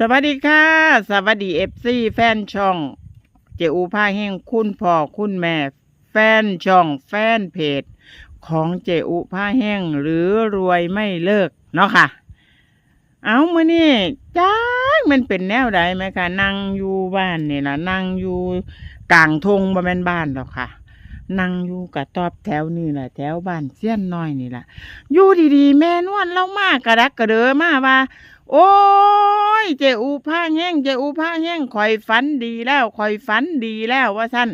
สวัสดีค่ะ สวัสดีเอฟซีแฟนช่อง เจอูผ้าแห้งคุณพ่อคุณแม่ แฟนช่องแฟนเพจ ของเจอูผ้าแห้งหรือรวยไม่เลิกเนาะค่ะ เอามือนี่จ้ามันเป็นแนวใดไหมคะนั่งอยู่บ้านนี่ละนั่งอยู่กลางทงบ่แม่นบ้านหรอกค่ะนั่งอยู่กับตอบแถวนี่แหละแถวบ้านเสี้ยนน้อยนี่แหละอยู่ดีๆ แม่นวลเล่ามากกระดักกระเดอมาว่า โอ้ ยเจอูผ้าแห้งเจอูผ้าแห้งคอยฝันดีแล้วคอยฝันดีแล้วว่าสั้น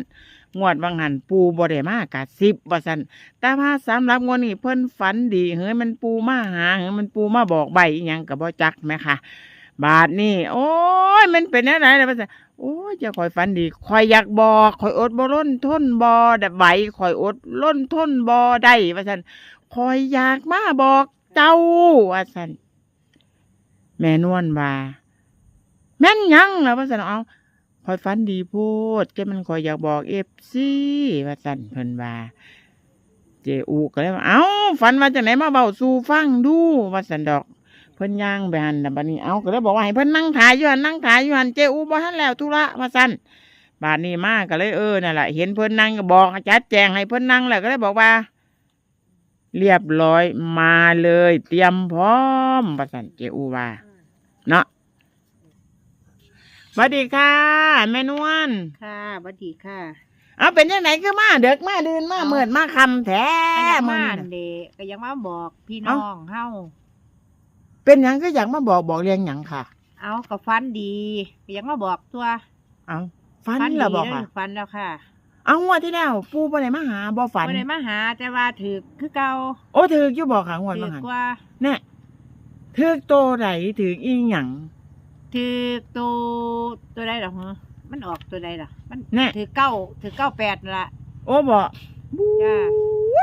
งวดบางหันปูบ่ได้มากกะสิบว่าสั้นแต่ว่าสำหรับงวดนี้เพิ่นฝันดีเฮ้ยมันปูมาหาเฮ้ยมันปูมาบอกใบอหยังกับบ่จักไหมคะบาทนี่โอ้ยมันเป็นอะไรนะว่าซั่นโอ้ยจะคอยฝันดีคอยอยากบอกคอยอดบ่ล้นทนบ่ได้ใบคอยอดล้นทนบ่ได้ว่าซั่นคอยอยากมาบอกเจ้าว่าซั่น แม่นวลว่า แม่นยังล่ะว่าสันเอาคอยฝันดีพูดแกมันคอยอยากบอกเอฟซีว่าสันเพิ่นว่า เจอูก็เลยว่าเอ้าฝันว่าจังไหนมาเบาสู่ฟังดูว่าสันดอก เพิ่นย่างไปหันน่บัดนี้เอาก็เลยบอกว่าให้เพิ่นนั่งถ่ายอยู่หันนั่งถ่ายอยู่หันเจอูบ่ทันแล้วธุระว่าสันบาดนี้มาก็เลยเออนั่นแหละเห็นเพิ่นนั่งก็บอกจัดแจงให้เพิ่นนั่งแล้วก็เลยบอกว่า เรียบร้อยมาเลย เตรียมพร้อมว่าสันเจอูว่าเนาะสวัสดีค่ะ แม่นวลค่ะบัดดีค่ะ เอาเป็นยังไงคือมาเด็กมาเดินมาเอาเมิดมาคำแท้ก็ยังมื้มาออันนี้น่ะเดะก็ยังมาบอกพี่เอ้าน้องเฮาเป็นหยังก็อยากมาบอกบอกเรียงหยังค่ะ เอากับฟันดีก็ยังมาบอกตัว เอาฝันดีเหรอบอกเด้ค่ะฟันแล้วค่ะ เอางวดที่แล้วปูไปไหนมาหาบ่ฝัน บ่ได้มาหา แต่ว่าถือคือเก่าโอ้ถืออยู่บอกค่ะงวดถืมาอหันกว่าเนี่ยถือโตไหนถืออีหยังถือตัวตัวใดหรอฮะมันออกตัวใดล่ะ มันเนี่ยถือเก้าถือเก้าแปดนั่นละโอ้บอกบุจ้า้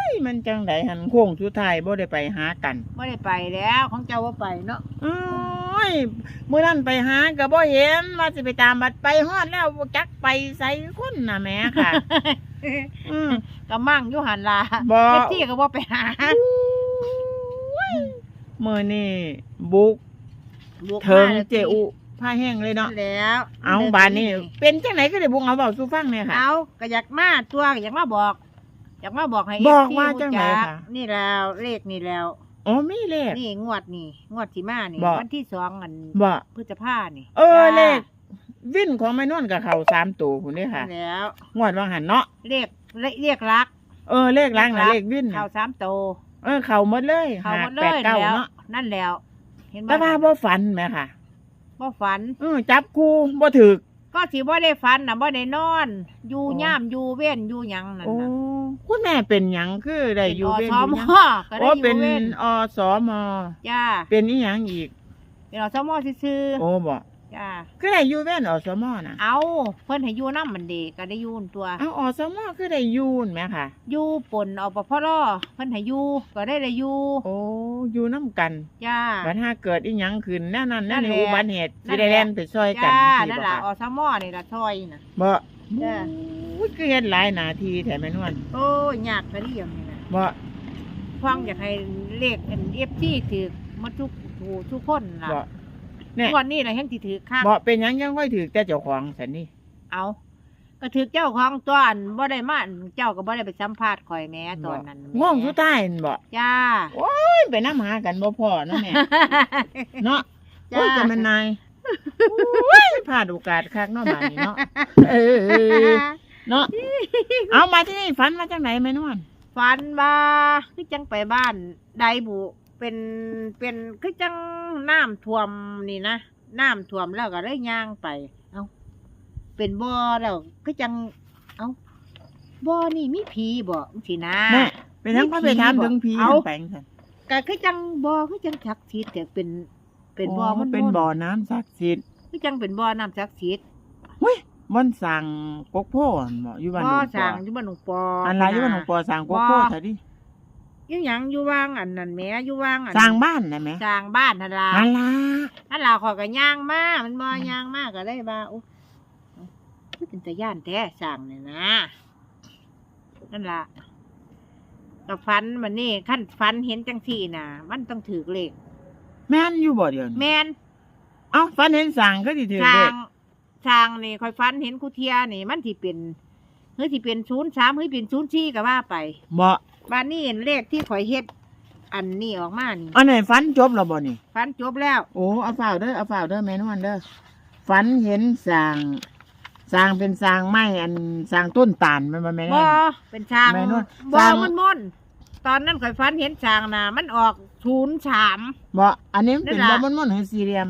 ยมันจังไดหันโค้งสุดท้ายบ่ได้ไปหากันไม่ได้ไปแล้วของเจ้าว่าไปเนาะโอ้ยเมื่อนั้นไปหาก็บ่เห็นว่าสิไปตามบัดไปฮอดแล้วบ่จักไปใส่คนน่ะแหม่ค่ะ อืม ก็มั่งอยู่หันลาบ่ เอฟที่ก็บ่ไปหามื้อนี้บุกบุกเถิงมาแล้วเจอุผ้าแห้งเลยเนาะแล้วเอาบานนี้เป็นจังไหนก็ได้บุกเอาเว้าสู่ฟังเนี่ยค่ะ เอาก็อยากมาตัวก็อยากมาบอก อยากมาบอกให้ บอก FT ว่าจังไหนรู้คะนี่แล้วเลขนี่แล้วอ๋อมีเลข นี่งวดนี่งวดที่มานี่บอก วันที่สองอันบ่ พฤษภานี่เออจ้าเลข วินของแม่นวลกับเขาสามตัวพุ่นเด้ค่ะแล้ว งวดว่าหันเนาะเลขเลขเลขรัก เออเลขล้างน่ะเลขวินน่ะเข้าสามโตเออเขาหมดเลยเข้าหมดเลแปดยเก้าแล้วเนาะนั่นแล้ว เห็นแต่ว่าบ่บ่ฝันแหม่ค่ะบ่ฝัน เออจับกูบ่ถึก ก็สิบ่ได้ฝันน่ะบ่ได้นอน อยู่อ๋อย่ามอยู่เว้นอยู่หยังนั่นโอ้น่ะ คุณแม่เป็นหยังคือได้อยู่เป็เป็นนออสยู่มหยังก็ได้โอ้อเป็ยู่นเว้นอสมจ้าเป็นอีหยังอีก เป็นอสมซื่อโอ้บ่ๆจ้าคือได้อยู่แว่นอสมน่ะเอาเพิ่นให้อยู่นำมันเด็กก็ได้อยู่นั่นตัว เอาอสมคือได้อยูนไหมค่ะ อยู่ปนเอาปพรเพิ่นให้อยู่ก็ได้ได้อยู่โอ้อยู่น้ำกันจ้า บัดถ้าเกิดอีหยังขึ้นแน่นั่นนั่นั่นนแหละอุบัติเหตุนั่สินแหละ ได้แล่นไปช่วยกันจ้าสินั่นบ่ล่ะค่ะอสมอนี่ล่ะซอยน่ะบ่ จ้าอุ้ยคือเฮ็ดหลายหนาทีแถมแม่นวลโอ้ยยากกะเดียวนี่น่ะบ่ฟังอยากให้เลขอัน FT ถือมาทุกผู้ทุกคนล่ะบ่ เนี่ยงวันนี้ล่ะแห่งสิถือคักบ่เป็นหยังยังค่อยถือแต่เจ้าของสันนี่เอาก็ถือเจ้าของตัวอันบ่ได้มาอันเจ้าก็บ่ได้ไปสัมภาษณ์ข่อยแหม้ตอนนั้นแหมง่วงสุดท้ายนั่นบ่จ้าโอ้ยไปน้ำหากันบ่พอเนาะแม่ เนาะจ้าโอ้ยจะแม่นนาย โอ้ยพลาดโอกาสคักเนาะบาดนี้เนาะเออเนาะเอามาที่นี่ฝันมาจากไหนแม่นวลฝันว่าคือจังไปบ้านไดบุเป็นเป็นคือจังน้ำท่วมนี่นะน้ำท่วมแล้วก็ได้ย่างไป เอาเป็นบ่อแล้วคือจัง เอาบ่อนี่มีผีบ่สินะแม่เป็นทั้งพ่อไปถามถึงผีเอาแปลงสันก็คือจังบ่อคือจังศักดิ์สิทธิ์แต่เป็น เป็นบ่อมันเป็นบ่อน้ำศักดิ์สิทธิ์คือจังเป็นบ่อน้ำศักดิ์สิทธิ์เฮ้ยมันสั่งกกโพอั่นบ่อยู่บ้านบ่หลอวงปสร้าองอยู่บ้านหลวงปออัอันไรอยู่บ้านหลวงปอสั่งกกโพบ่ซะดิอยู่หยังอยู่ว่างอันนั้นแหม่อยู่ว่างอันสร้างบ้านนะแม่สร้างบ้านนั่นล่ะอันล่ะอันลาขอยก็ย่างมามันบ่ย่างมากก็ได้บ่าโอ้มันเป็นตะย่านแท้สร้างเนี่ยนะนั่นล่ะกับฟันมันนี่ขั้นฟันเห็นจังสี่น่ะ มันต้องถือเลข แม่นอยู่บ่เดียวนี้แมนเอ้าฟันเห็นสั่งก็สิถือช้าเลงขช้างนี่คอยฟันเห็นคุเทียนี่มันสิเป็นเฮ้ยสิเป็นศูนย์สามเฮ้ยเป็นศูนย์สี่ก็ว่าไปบ่บ้านนี้เห็นเลขที่ข่อยเฮ็ด อันนี้ออกมานี่อันไหนฟันจบแล้วบ่นี่ ฟันจบแล้ว โอ้เอาฝ่าวเด้อเอาฝ่าวเด้อแม่นวลเด้อฝันเห็นสร้างสร้างเป็นสร้างไม้อันสร้างต้นตาลแมันบ่แม่น บ่วลเป็นช้างแม่นวลบ่ช้าง มันม่น ตอนนั้นข่อยฟันเห็นช้างน่ะมันออกศูนย์สาม บ่อันนี้มันเป็นนั่นบ่ล่ะมันมันๆหรือสี่เหลี่ยม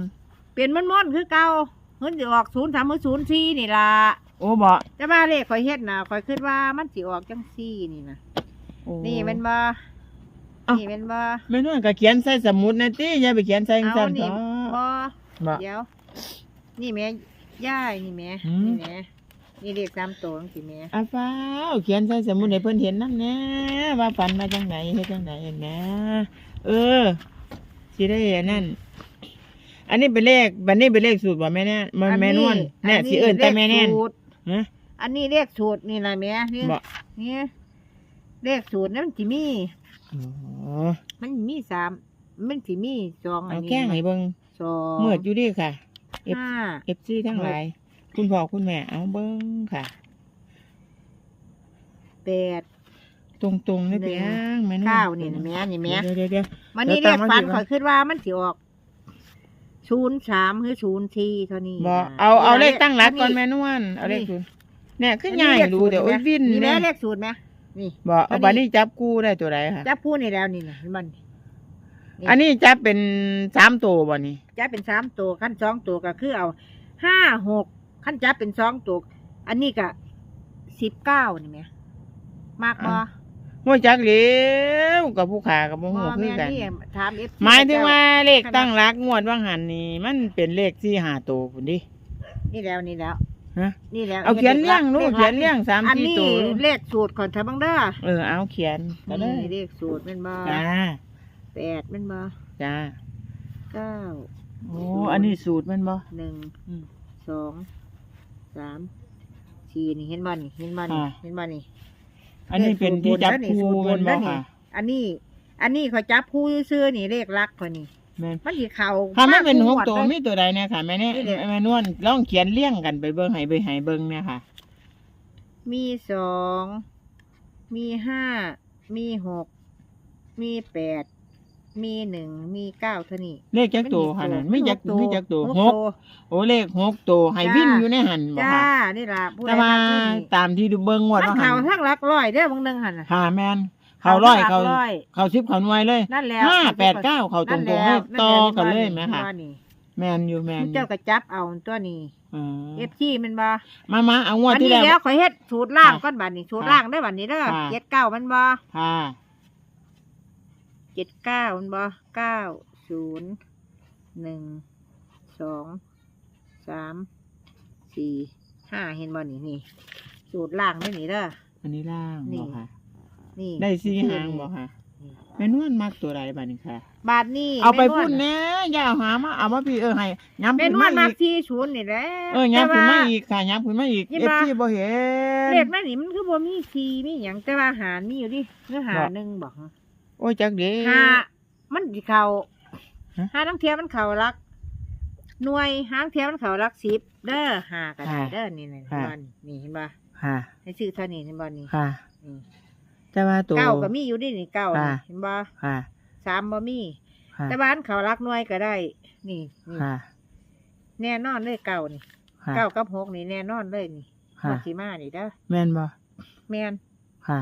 เป็นมันม่นคือเก่าเพิ่นสิออกศูนย์สามหรือศูนย์สี่นี่ล่ะโอ้บ่แต่ว่าเลขข่อยเฮ็ดน่ะข่อยคิดว่ามันสิออกจังซี่นี่นะโอ้ นี่แมันบ่เอ้านี่แมันบ่แม่นวลก็เขียนใส่สมุดนะติอย่าไปเขียนใส่จังเอาซั่นนี่เถอะบ่ บ่ เดี๋ยว นี่แม่ย่ายนี่แม่หืม นี่แม่ นี่เลขสามตัวจังซี่แม่อาฟ้าวเขียนใส่สมุดให้เพิ่นเห็นนำแหน่ว่าฝันมาจังไหนเฮ็ดจังไดเห็นแหมเออสิได้อันนั้นอันนี้เป็นเลขบัดนี้เป็นเลขสูตรบ่แม่แน่มันแม่นวลแน่สิเอิ้นแต่แม่แน่นเลขสูตรฮะอันนี้เลขสูตรนี่นะแม่นี่บ่นี่เลขสูตรนั้นมันสิมี อ๋อมันมีสามมันสิมีสองอันเอานี้แก้งให้เบิ่งสองเมื่ออยู่ดีค่ะ F ห้า FC ทั้งหลาย คุณพ่อคุณแม่เอาเบิ่งค่ะ แปด ตรงๆเลยหนึ่เปีงยงแม่นวลเก้านี่นะแม่นี่แม่เดี๋ยวเดี๋ยวเดี๋ยววันนี้เดี๋เลยวขตามมาฟันสิข่อยคิดว่ามันสิออกศูนย์สามหรือศูนย์สี่เท่านี้บ่นะเอาเอาเลขตั้งหลักก่อนอัแม่นวลเอาเลขนี่ศูนย์เนี่ยคืออันใหนี้ญ่เลขดูสูตรเดี๋ยวโอ้ยห็นไหมวินนี่แม่เนี่ยเลขสูตรไหมนี่บ่เอาอันนี้บัดนี้จับกู้ได้ตัวใดค่ะจับคู่นี่แล้วนี่นะเห็นมันนี่อันนี้จับเป็นสามตัวบ่นี่จับเป็นสามตัวขั้นสองตัวก็คือเอาห้าหก ขั้นจับเป็นสองตัวอันนี้ก็สิบเก้านี่ไหมมากบ่บ่จักเหลวกับผู้ขากับบ่บ่ฮู้คืแม่อกันนี่ถามเอฟหมายถึงว่าเลขตั้งหลักงวดว่างหันนี่มันเป็นเลขที่หาตัวพุ่นดินี่แล้วนี่แล้วฮะนี่แล้วเอาเขียนเลี้ยงลูกขเขียนเลี้ยงสามอันสี่นี้ตัวเลขสูตรก่อนเธอบังเด้อเออเอาเขียนก็ได้นี่เลขสูตรแมันบ่จ้าแปดแมันบ่จ้าเก้าโอ้อันนี้สูตรมันบ่หนึ่งอืมสอง สามสี่นี่เห็นบ่นี่เห็นบ่นี่อ่า เห็นบ่นี่อันนี้เป็นที่จับคู่สูตรบมันนบ่แล้วนี่ค่ะอันนี้ อันนี้เขาจับคู่ซื้อๆนี่เลขลักเขานี่แม่นมันสิเข่าถ้ามันเป็นหกมากตัวเลยมีตัวใดเนี่ยค่ะแม่เนี่ยนี่แหละแม่นวลลองเขียนเลี้ยงกันไปเบิ่งให้ไปให้เบิ่งเนี่ยค่ะ มีสองมีห้ามีหกมีแปด มีหนึ่งมีเก้าเท่านี้ เลขจักตัวค่ะนั่นไม่จักตัวไม่จักตัวหหกกตัวโอ้เลขหกตัวให้จ้าวิ่นอยู่ในหันบ่จ้าค่ะนี่ล่ะผู้ใดแต่ว่าทำเท่านี้ตามที่ดูเบิ่งงวดมันว่าหัเข่านทั้งหลักร้อยเด้อบางหนึงหันน่ะ ค่ะแม่นเขาร้อยทั้เขางหลักร้อย เขาสิบเขาหน่วยเลยนั่นแล้วห้าแปดเก้าเขาตรงๆเลยนั่นต่อแล้วกันเลยไหมคะว่านี่แม่นอยู่แม่นอเจ้ายู่ก็จับเอาตัวนี้อ๋อเอฟซีมันบ่มามาเอางวดอันที่นี้แล้ว แล้วข่อยเฮ็ดสูตรล่างค่ะก้อนบัดนี้สูตรค่ะล่างได้บัดนี้เด้อค่ะ เจ็ดเก้ามันบ่ค่ะ เจ็ดเก้ามันบ่เก้าศูนย์หนึ่งสองสามสี่ห้าเห็นบ่นี่นี่สูตรล่างได้นี่เด้อ อันนี้ล่างนี่บ่ค่ะ นี่ได้สี่คือหางนี่บ่ค่ะนี่แม่นวลมักตัวใดบัดนี้ค่ะ บาทนี่เอาไปแม่นวพุ่ลนแหน่อย่าเอาหามาเอามาพี่เออให้ย้ำเป็นขึ้นวัมานมาอีกที่ศูนย์นี่แหละเออย้ำขึ้นมาแต่ว่อีกค่ะย้ำขึ้นมาอีกยี่เอฟบาซีบ่เห็น เลขนั่นนี่มันคือบ่มีทีมีหยังแต่ว่าหารมีอยู่ดิเนื้อหาบ่หนึ่งบอก โอ้ยจักเด้หามันสิเข่าฮะหาทั้งเทียมันเข่ารัก หน่วยหางเทียมันเข่ารักสิบเด้อหากันเด้อนี่นี่ค่ะบอลนี่เห็นบ่ค่ะให้ชื่อเท่านี้เห็นบ่นี่ค่ะนี่แต่ว่าตัวเก้าก็มีอยู่ดินี่เก้านี่ค่ะเห็นบ่ค่ะสามบ่มีค่ะแต่บ้านเขารักหน่วยก็ได้ นี่นี่ค่ะแน่นอนเลยเก้านี่ค่ะเก้ากับหกนี่แน่นอนเลยนี่ค่ะหกสีมานี่เด้อแม่นบ่แม่นค่ะ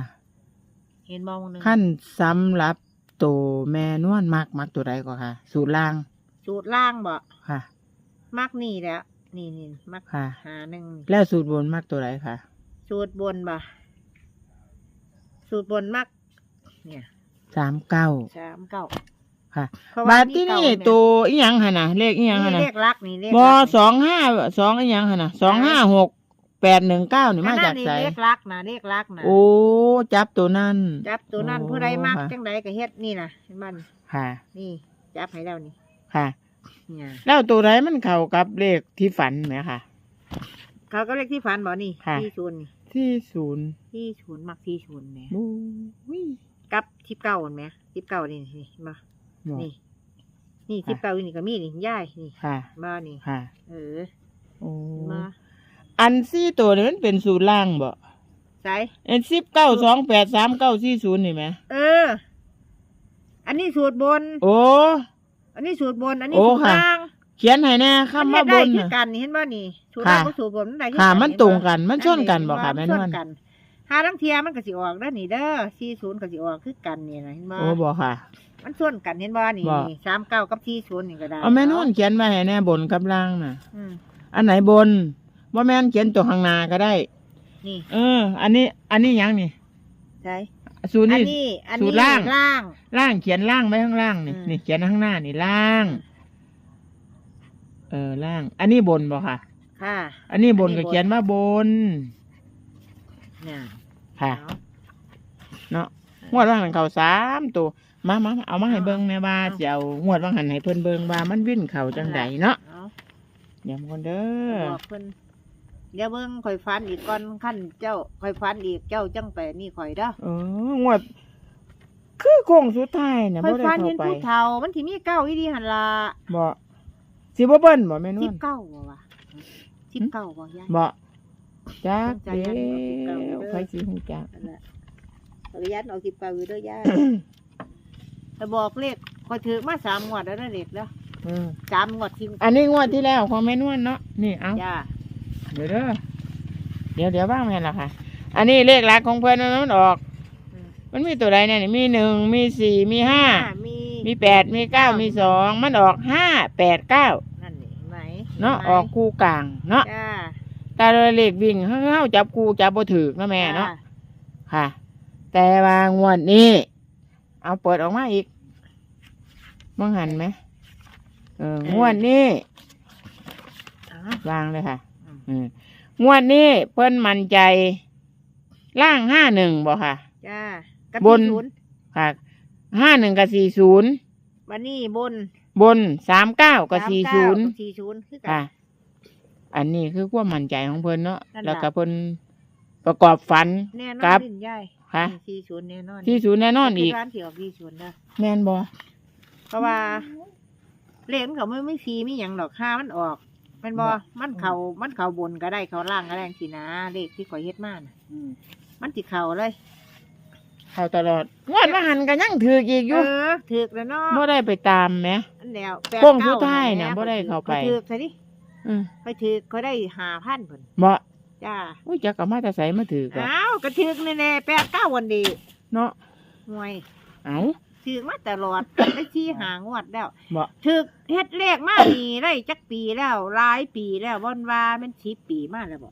เห็นบ่มองหนึงขั้นสำหรับตัวแม่นวลมักมักตัวใดก็ค่ะ สูตรล่างสูตรล่างบ่ค่ะ มักนี่แหล้วนี่นี่มักค่ะ หาหนึ่งแล้วสูตรบนมักตัวใดค่ะ สูตรบนบ่สูตรบนมัก เนี่ยสามเก้าสามเก้าค่ะ เพระบาทมีที่เก้นี่แม่ตัวอีหยังหั่นน่ะเลขอีหยังหั่นนี่น่ะเลขลักนี่เลขบลักนี่สองห้าสองอีหยังหั่นน่ะสองห้าหก แปดหนึ่งเก้านี่มาจากนั่นไสนี่เลขลักนะเลขลักนะโอ้จับตัวนั่นจับตัวนั้นโอ้ผู้ใดมักค่ะจังใดก็เฮ็ดนี่นะเห็นมันค่ะ นี่จับให้แล้วนี่ค่ะเนี่ยแล้วตัวใดมันเข้ากับเลขที่ฝันไหมค่ะเขาก็เลขที่ฝันบ่นี่ค่ะที่ศูนย์นี่ที่ศูนย์ที่ศูนย์มักที่ศูนย์แหมบู๊ยกับทิปเก้าเห็นไหมทิปเก้านี่นี่เห็นบ่บอกนี่นี่สิบเก้าอยู่นี่ก็มีนี่ย่ายนี่ค่ะมานี่ค่ะเออโอ้มา อันซี่ตัวนี้มันเป็นสูตรล่างบ่ใส่อันสิบเก้าสองแปดสามเก้าสี่ศูนย์นี่ไหมเออ อันนี้สูตรบน โอ้ อันนี้สูตรบน อันนี้โอ้สูตรค่ะ ล่างเขียนให้แน่คำว่าบนเฮ็ดได้คือน่ะ กันนี่เห็นบ่นี่สูตรค่ะล่างกับสูตรบนมันได้คือค่ะกัมันเห็ตรงบ่กันมันชนกันบ่ค่ะเห็แม่นนบ่วมัลชกันหาทั้งเทียมันก็สิออกเด้อนี่เด้อ40ก็สิออกคือกันนี่นะเห็นบ่โอ้บ่ค่ะ มันชนกันเห็นบ่นี่บ่ 39กับ40นี่ก็ได้เอาแม่นวลเขียนไว้ให้แน่บนกับล่างน่ะ อืมอันไหนบน ว่าแม่นเขียนตัวข้างหน้าก็ได้ นี่เออ อันนี้ อันนี้หยังนี่ใช่สูตรอันนี่ นี้อันสูนี้ตรล่าง ล่าง ล่างเขียนล่างไว้ข้างล่างนี่อืม นี่เขียนข้างหน้านี่ล่าง เออล่าง อันนี้บนบ่ค่ะ ค่ะ อันนี้บนอันนี้ก็บน เขียนว่าบนเนี่ยค่ะ เอา เนาะงวดว่างหันเขาสามตัวมามาเอามาให้เบิ่งแม่ว่าเอา จะเอางวดว่างหันให้เพิ่นเบิ่งว่ามันวิ่นเขาจังใดเนาะเอาเดี๋ยวคนเด้อบอกเพิ่น เดี๋ยวเบิ่งข่อยฟันอีกก่อนขั้นเจ้าข่อยฟันอีกเจ้าจังไปนี่ข่อยเด้อเอองวด คือโค้งสุดท้ายน่ะข่อบ่ยได้ฟันเข้าเห็นไปผู้เฒ่า มันสิมีเก้าอีดีหั่นล่ะบ่สิบ่เบิ้นบ่แม่นสิวบลเก้าบ่วะสิบเก้าบ่ยาย บ่จักใจเด้ยันเอาสิบเก้าเด้อใครสิฮู้จัก นั่นแหละขออนุญาตเอาสิบเก้าอยู่เด้อยายแต่บอกเลขข่อยถือมาสามงวดแล้วเด้อเด็กแล้วเออ สามงวดทิ้งอันนี้งวดที่แล้วของแม่นวลเนาะนี่เอาจ้า เดี๋ยวเด้อเดี๋ยวเดี๋ยวบ้างแม่นล่ะค่ะ อันนี้เลขหลักของเพิ่นมันออก อืม มันมีตัวใดเนี่ยนี่มีหนึ่งมีสี่มีห้ามีมีแปดมีเก้ามีสองมันออกห้าแปดเก้านั่นนี่เห็นไหมเนาะห็ไหมออกคู่กลางเนาะจ้าแต่เลขวิ่งเฮาจับคู่จับบ่ถูกเนาะแม่เนาะจ้ค่ะ แต่ว่างวดนี้ เอาเปิดออกมาอีกมองหันไหมเอองวดนี้อ๋อวางเลยค่ะอืมอืม งวดนี้เพิ่นมั่นใจ ล่างห้าหนึ่งบ่ค่ะ จ้ากับบนที่ศูนย์ค่ะห้าหนึ่งกับสี่ศูนย์วันนี้บนบนสามเก้ากับสี่ศูนย์สี่ศูนย์คือกัค่ะ น อันนี้คือความมั่นใจของเพิ่นเนาะนั่นล่ะ แล้วก็เพิ่นประกอบฝัน แน่นครัอนบ ลิ้นยายค่ะสี่ศูนย์แน่นอนที่ศูนย์แน่นอนอีกคืร้านที่ออกสี่ศูนย์นะแม่นบ่เพราะว่าเลขมันเขาไม่ไม่ฟรีไม่หยังดอกค่ามันออก แมันบอมันเขามันเขาบนก็ได้เขาล่างก็ได้สินะเลขที่ข่อยเฮ็ดมาน่ะมันติเข่าเลยเข้าตลอดงวดว่าหันก็ยังถือกอีกอเอยู่อถือกแล้วเนาะบ่ได้ไปตามแหม อันแล้วแปโค้งสุดท้ายน่ะบ่ได้เข้าไป ถือกซะดิอืมไปถือกเขาได้หาพันผลบ่จ้าอุ้ยจักก็มาแต่ไสมาถือกอะอ้าวกระถือกแน่ๆแปดเก้าวันดีเนาะห่วย เอ้า ถือกมาตลอด ได้ที่หางวดแล้วบ่ ถือกเฮ็ดเลขมานี่ได้จักปีแล้วหลายปีแล้ววันว่าแมันสิบปีมาแล้วบ่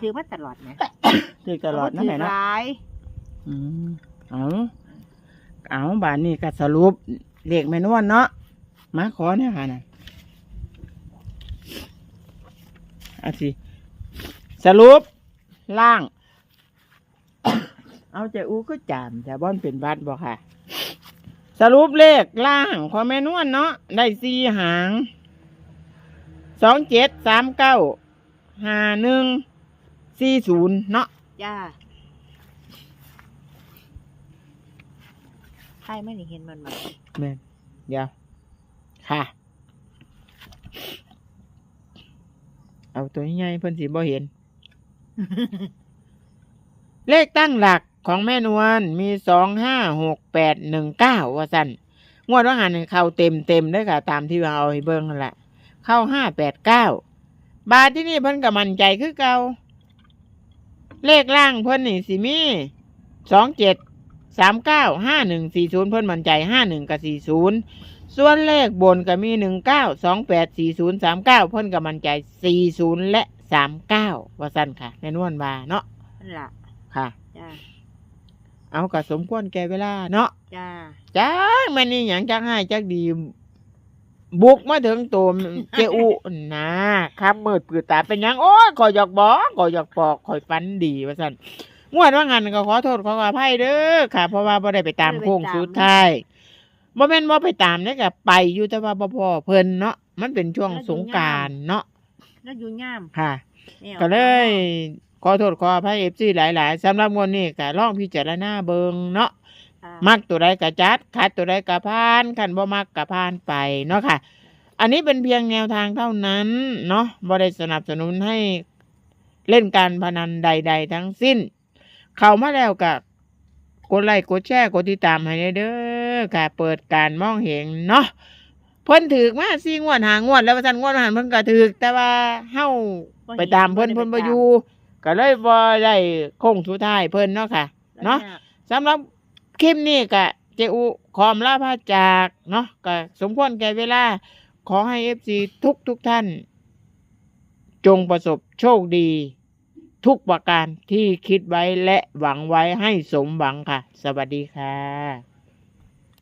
ถือมาตลอดนะถือกตลอดนะแม่ถืเนาะหลายอืมเอาเอาบานนี้ก็สรุปเลขแม่นวลเนาะมาขอเนี่ยค่ะน่ะเอาสิสรุปล่าง เอาเจ้าอูก็จามแต่บ่อนเป็นวัดบ่ค่ะ สรุปเลขล่างของแม่นวลเนาะได้สี่หางสองเจ็ดสามเก้าห้าหนึ่งสี่ศูนย์เนาะจ้าใช่ไม่ได้เห็นมันมาแม่นเดี๋ยวค่ะ เอาตัวใหญ่ๆเพิ่นสิบ่เห็น เลขตั้งหลัก ของแม่นวลมีสองห้าหกแปดหนึ่งเก้าว่าสั่นงวดว่าหันเข้าเต็มเต็มๆเลยค่ะ ตามที่ว่าเอาให้เบิ่งนั่นแหละเข้าห้าแปดเก้าบาทที่นี่เพิ่นก็มั่นใจคือเก่าเลขล่างเพิ่นนี่สิมีสองเจ็ดสามเก้าห้าหนึ่งสี่ศูนย์เพิ่นมั่นใจห้าหนึ่งกับสี่ศูนย์ส่วนเลขบนก็มีหนึ่งเก้าสองแปดสี่ศูนย์สามเก้าเพิ่นก็มั่นใจสี่ศูนย์และสามเก้าว่าสั้นค่ะแม่นวลบาเนาะนั่นล่ะค่ะจ้า เอาก็สมควรแก่เวลาเนาะจ้าจ้าแม่นี่หยังจักให้จักดี บุกมาถึงตัวเจอุนะครับมืดปืดตาเป็นหยังโอ้ยขอยอยากบอกขอยอยากปอกขอยฟันดีว่าสั่นงวดว่างันก็ขอโทษขออภัยเด้อค่ะ เพราะว่าบ่ได้ไปตามโค้งสุดท้ายบ่แม่นว่าไปตามได้กับไปอยู่แต่ว่าบ่พอเพิ่นเนาะมันเป็นช่วงสงกรารเนาะแล้วอยู่ย่ามค่ะ แนวก็เลย ขอโทษขออภัย FC หลายๆสำหรับงวดนี้ก็ลองพิจารณาเบิ่งเนาะอ่ามักตัวใดกะจัดคัดตัวใดกะพานคันบ่มักกะพานไปเนาะค่ะ อันนี้เป็นเพียงแนวทางเท่านั้นเนาะบ่ได้สนับสนุนให้เล่นการพนันใด ๆ ทั้งสิ้น เข้ามาแล้วก็กดไลค์กดแชร์กดติดตามให้เด้อค่ะ เปิดการมองเห็นเนาะเพิ่นถือมาสี่งวดหางวด แล้วว่าซั่นงวดหันเพิ่นก็ถือแต่ว่าเฮาไปตามเพิ่นเพิ่นบ่อยู่ ก็เลยบ่ได้โค้งสุดท้ายเพิ่นเนาะค่ะ เนาะสำหรับคลิปนี้ก็เจอุขอมลาพาจากเนาะก็สมควรแก่เวลา ขอให้เอฟซีทุกทุกท่าน จงประสบโชคดี ทุกประการที่คิดไว้และหวังไว้ให้สมหวังค่ะ สวัสดีค่ะ